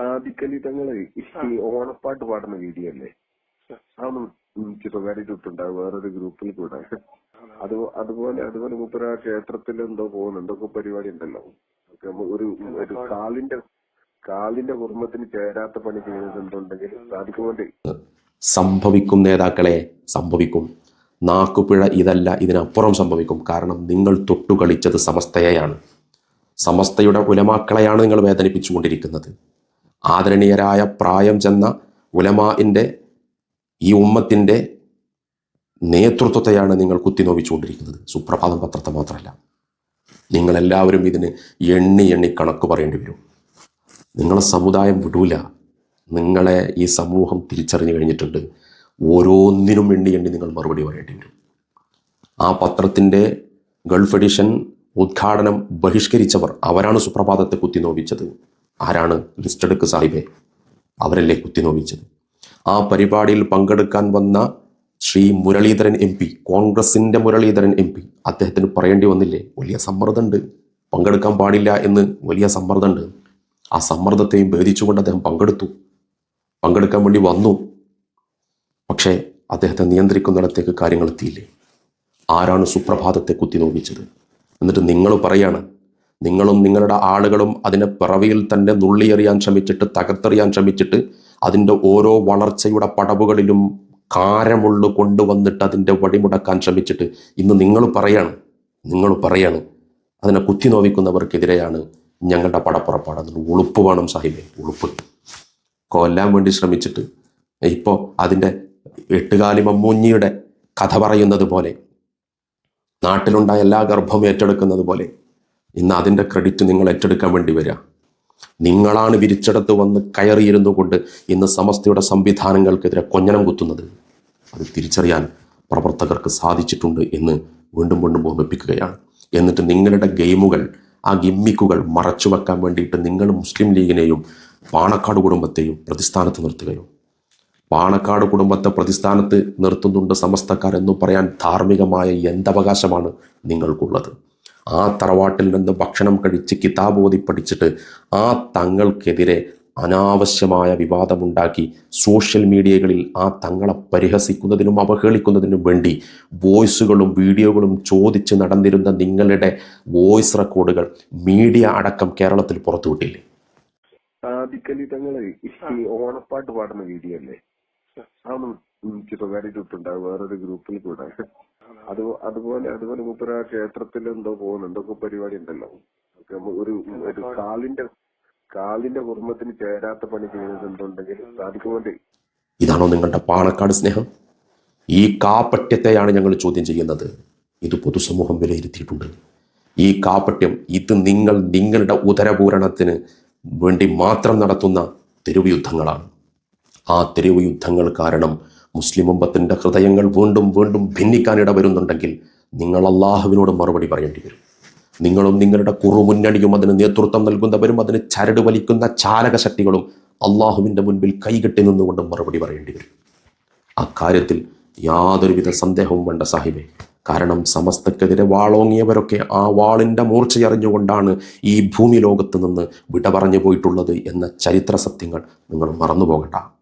സാധിക്കലി തങ്ങൾ ഈ ഓണപ്പാട്ട് പാടുന്ന വീഡിയോ അല്ലേ അതൊന്നും എനിക്ക് സ്വകാര്യമായിട്ട് ഇട്ടുണ്ടാവും വേറൊരു ഗ്രൂപ്പിൽ കൂടെ. അത് അതുപോലെ അതുപോലെ മൂപ്പര ആ ക്ഷേത്രത്തിൽ എന്തോ പോകുന്നു. എന്തൊക്കെ പരിപാടി ഉണ്ടല്ലോ. ഒരു ഒരു കാലിന്റെ കാലിന്റെ കുടുംബത്തിന് ചേരാത്ത പണി ചെയ്യുന്നത് എന്തുണ്ടെങ്കിൽ സാധിക്കുമോണ്ടേ സംഭവിക്കും നേതാക്കളെ സംഭവിക്കും. നാക്കുപിഴ ഇതല്ല ഇതിനപ്പുറം സംഭവിക്കും. കാരണം നിങ്ങൾ തൊട്ടുകളിച്ചത് സമസ്തയെയാണ്. സമസ്തയുടെ ഉലമാക്കളെയാണ് നിങ്ങൾ വേദനിപ്പിച്ചുകൊണ്ടിരിക്കുന്നത്. ആദരണീയരായ പ്രായം ചെന്ന ഉലമാഇന്റെ ഈ ഉമ്മത്തിന്റെ നേതൃത്വത്തെയാണ് നിങ്ങൾ കുത്തിനോവിച്ചുകൊണ്ടിരിക്കുന്നത്. സുപ്രഭാതം പത്രത്തെ മാത്രമല്ല. നിങ്ങളെല്ലാവരും ഇതിന് എണ്ണി എണ്ണി കണക്ക് പറയേണ്ടി വരും. നിങ്ങളെ സമുദായം വിടൂല. നിങ്ങളെ ഈ സമൂഹം തിരിച്ചറിഞ്ഞു കഴിഞ്ഞിട്ടുണ്ട്. ഓരോന്നിനും എണ്ണി എണ്ണി നിങ്ങൾ മറുപടി പറയേണ്ടി വരും. ആ പത്രത്തിന്റെ ഗൾഫ് എഡിഷൻ ഉദ്ഘാടനം ബഹിഷ്കരിച്ചവർ അവരാണ് സുപ്രഭാതത്തെ കുത്തിനോവിച്ചത്. ആരാണ് ലിസ്റ്റെടുക്ക് സാഹിബെ? അവരല്ലേ കുത്തിനോവിച്ചത് ആ പരിപാടിയിൽ പങ്കെടുക്കാൻ വന്ന ശ്രീ മുരളീധരൻ എം പി കോൺഗ്രസിന്റെ മുരളീധരൻ എം പി അദ്ദേഹത്തിന് പറയേണ്ടി വന്നില്ലേ? വലിയ സമ്മർദ്ദമുണ്ട്. പങ്കെടുക്കാൻ പാടില്ല എന്ന് വലിയ സമ്മർദ്ദമുണ്ട്. ആ സമ്മർദ്ദത്തെയും ഭേദിച്ചുകൊണ്ട് അദ്ദേഹം പങ്കെടുത്തു. പങ്കെടുക്കാൻ വേണ്ടി വന്നു. പക്ഷേ അദ്ദേഹത്തെ നിയന്ത്രിക്കുന്നിടത്തേക്ക് കാര്യങ്ങൾ എത്തിയില്ലേ? ആരാണ് സുപ്രഭാതത്തെ കുത്തിനോവിച്ചത് എന്നിട്ട് നിങ്ങൾ പറയാണ് നിങ്ങളും നിങ്ങളുടെ ആളുകളും അതിനെ പിറവിയിൽ തന്നെ നുള്ളിയെറിയാൻ ശ്രമിച്ചിട്ട് തകർത്തെറിയാൻ ശ്രമിച്ചിട്ട് അതിന്റെ ഓരോ വളർച്ചയുടെ പടവുകളിലും കാരമുള്ളു കൊണ്ടുവന്നിട്ട് അതിന്റെ വടിമുടക്കാൻ ശ്രമിച്ചിട്ട് ഇന്ന് നിങ്ങൾ പറയാണ് നിങ്ങൾ പറയാണ്. അതിനെ കുത്തി നോവിക്കുന്നവർക്കെതിരെയാണ് ഞങ്ങളുടെ പടപ്പുറപ്പാട്. അതിന് ഉളുപ്പ് വേണം സാഹിബേ ഉളുപ്പ്. കൊല്ലാൻ വേണ്ടി ശ്രമിച്ചിട്ട് ഇപ്പോൾ അതിന്റെ എട്ടുകാലി മമ്മൂഞ്ഞിയുടെ കഥ പറയുന്നത് പോലെ നാട്ടിലുണ്ടായ എല്ലാ ഗർഭം ഏറ്റെടുക്കുന്നത് പോലെ ഇന്ന് അതിന്റെ ക്രെഡിറ്റ് നിങ്ങൾ ഏറ്റെടുക്കാൻ വേണ്ടി വരിക. നിങ്ങളാണ് വിരിച്ചെടുത്ത് വന്ന് കയറിയിരുന്നു കൊണ്ട് ഇന്ന് സമസ്തയുടെ സംവിധാനങ്ങൾക്കെതിരെ കൊഞ്ഞനം കുത്തുന്നത്. അത് തിരിച്ചറിയാൻ പ്രവർത്തകർക്ക് സാധിച്ചിട്ടുണ്ട് എന്ന് വീണ്ടും വീണ്ടും ഓർമ്മിപ്പിക്കുകയാണ്. എന്നിട്ട് നിങ്ങളുടെ ഗെയിമുകൾ ആ ഗിമ്മിക്കുകൾ മറച്ചു വെക്കാൻ വേണ്ടിയിട്ട് നിങ്ങൾ മുസ്ലിം ലീഗിനെയും പാണക്കാട് കുടുംബത്തെയും പ്രതിസ്ഥാനത്ത് നിർത്തുകയോ? പാണക്കാട് കുടുംബത്തെ പ്രതിസ്ഥാനത്ത് നിർത്തുന്നുണ്ട് സമസ്തക്കാരെന്നു പറയാൻ ധാർമ്മികമായ എന്തവകാശമാണ് നിങ്ങൾക്കുള്ളത്. ആ തറവാട്ടിൽ നിന്ന് ഭക്ഷണം കഴിച്ച് കിതാബ് ഓതി പഠിച്ചിട്ട് ആ തങ്ങൾക്കെതിരെ അനാവശ്യമായ വിവാദമുണ്ടാക്കി സോഷ്യൽ മീഡിയകളിൽ ആ തങ്ങളെ പരിഹസിക്കുന്നതിനും അവഹേളിക്കുന്നതിനും വേണ്ടി വോയിസുകളും വീഡിയോകളും ചോദിച്ച് നടന്നിരുന്ന നിങ്ങളുടെ വോയിസ് റെക്കോർഡുകൾ മീഡിയ അടക്കം കേരളത്തിൽ പുറത്തുവിട്ടില്ലേ തങ്ങളെ ഈ ഓണപ്പാട്ട് പാടുന്ന വീഡിയോ അല്ലേ? അതൊന്നും വേറൊരു ഗ്രൂപ്പിൽ കൂടെ. അത് അതുപോലെ അതുപോലെ മൂപ്പര ആ ക്ഷേത്രത്തിൽ എന്തോ പോകുന്നു. എന്തൊക്കെ പരിപാടി ഉണ്ടല്ലോ. ഒരു ഒരു കാലിന്റെ കാലിന്റെ കുടുംബത്തിന് ചേരാത്ത പണി ചെയ്യുന്നുണ്ടെങ്കിൽ സാധിക്കുമല്ലേ ഇതാണോ നിങ്ങളുടെ പാണക്കാട് സ്നേഹം? ഈ കാപ്പട്യത്തെയാണ് ഞങ്ങൾ ചോദ്യം ചെയ്യുന്നത്. ഇത് പൊതുസമൂഹം വിലയിരുത്തിയിട്ടുണ്ട്. ഈ കാപ്പട്യം ഇത് നിങ്ങൾ നിങ്ങളുടെ ഉദരപൂരണത്തിന് വേണ്ടി മാത്രം നടത്തുന്ന തെരുവ് യുദ്ധങ്ങളാണ് ആ തെരുവ് യുദ്ധങ്ങൾ കാരണം മുസ്ലിം ഉമ്പത്തിന്റെ ഹൃദയങ്ങൾ വീണ്ടും വീണ്ടും ഭിന്നിക്കാനിട വരുന്നുണ്ടെങ്കിൽ നിങ്ങൾ അള്ളാഹുവിനോട് മറുപടി പറയേണ്ടി വരും. നിങ്ങളും നിങ്ങളുടെ കുറുമുന്നണിയും അതിന് നേതൃത്വം നൽകുന്നവരും അതിന് ചരട് വലിക്കുന്ന ചാലക ശക്തികളും അള്ളാഹുവിന്റെ മുൻപിൽ കൈകെട്ടി നിന്നുകൊണ്ട് മറുപടി പറയേണ്ടി വരും. അക്കാര്യത്തിൽ യാതൊരുവിധ സന്ദേഹവും വേണ്ട സാഹിബെ. കാരണം സമസ്തക്കെതിരെ വാളോങ്ങിയവരൊക്കെ ആ വാളിന്റെ മൂർച്ചയറിഞ്ഞുകൊണ്ടാണ് ഈ ഭൂമി ലോകത്ത് നിന്ന് വിട പറഞ്ഞു പോയിട്ടുള്ളത് എന്ന ചരിത്ര സത്യങ്ങൾ നിങ്ങൾ മറന്നു പോകണ്ട